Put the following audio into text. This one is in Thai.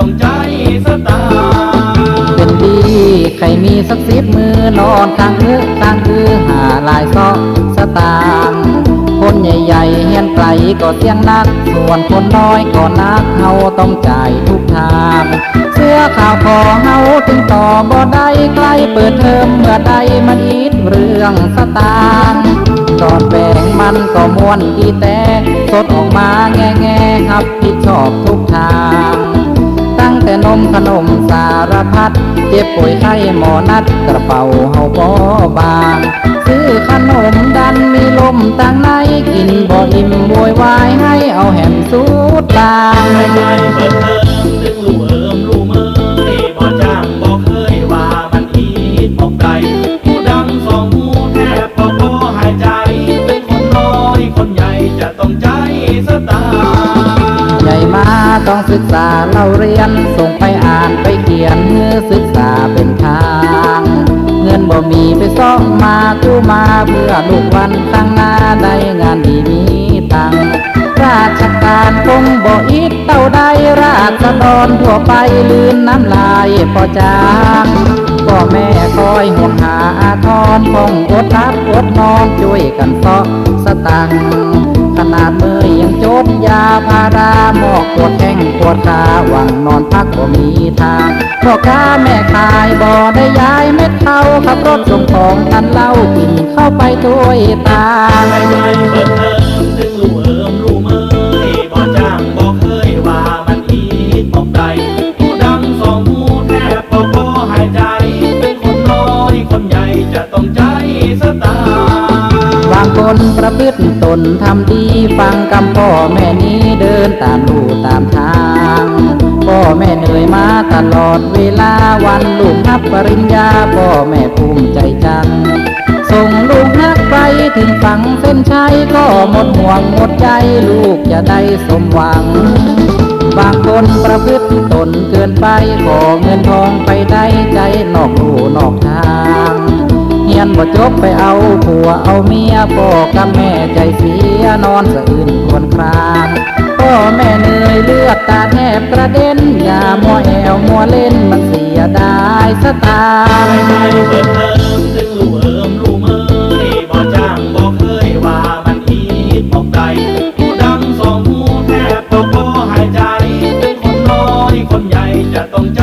องใจสตาเป็นดีใครมีสักสิบมือนอนทางมือข้างคือหาลายซอกสตางคนใหญ่ใหญ่เฮียนไกลก็เสียงนัก ส่วนคนน้อยก็นักเฮาต้องจ่ายทุกทางเสื้อขาวคอเฮาถึงต่อบ่ได้ใกล้เปิดเทอมเมื่อใดมันอิดเรื่องสตางจอดแบ่งมันก็ม้วนดีแต่สดออกมาแง่แง่ครับที่ชอบทุกทาง มขนมสารพัดเจ็บป่วยไข้หมอนัดกระเป๋าเฮาบ่บาง ซื้อขนมดันมีลมตั้งในกินบ่อิ่มโวยวายให้เอาแหมสูดตางไม่เคยเปิดเทอมซึ่งลู่เอิมลู่เมยบ่จ้างบ่เคยว่ามันอีดออกไกลผู้ดังสองหูแทบพอพอหายใจ เป็นคนน้อยคนใหญ่จะต้องใจสตาใหญ่มาต้องศึกษาเราเรียนส่ง เพื่อลูกวันข้งหน้าได้งานดีมีตังราชการคงบ่อิดเต้าใดราษฎรทั่วไปลืนน้ำลายพอจางพ่อแม่คอยห่วงหาอาทรคงอดรับอดนอนช่วยกันเสาะสตังขนาดมือยังจดยาพาราหมอกปวดแข้งปวดขาหวังนอนพักก็มีทางพ่อค้าแม่ขายบ่ได้ยา ขับรถส่งของทันเล้ากินเข้าไปถ้วยตางไม่เคยเปิดเทอมซึ่งลู่เอิมลู่เมยบ่จ้างบ่เคยว่ามันอีดออกไกลผู้ดังสองหูแทบพอพอหายใจ เป็นคนน้อยคนใหญ่จะต้องใจสตางค์บางคนประพฤติตนทำดีฟังคำพ่อแม่นี้เดินตามลูกตามทางพ่อแม่ ลอดเวลาวันลูกนับปริญญาพ่อแม่ภูมิใจจัง ส่งลูกนักไปถึงฝั่งเส้นชัยก็หมดห่วงหมดใจลูกจะได้สมหวัง บางคนประพฤติตนเกินไปขอเงินทองไปได้ใจนอกลู่นอกทางเฮียนบ่จบไปเอาผัวเอาเมียพ่อกับแม่ใจเสียนอนสะอื่นควรคราง บกระเด็นอย่ามัวแอวมัวเล่นมันเสียดายสตางค์ไม่เคยเปิดเทอมซึ่งลู่เอิมลู่เมยบ่จ้างบ่เคยว่ามันอีดออกไกลผู้ดังสองหูแทบพอพอหายใจ เป็นคนน้อยคนใหญ่จะต้องใจ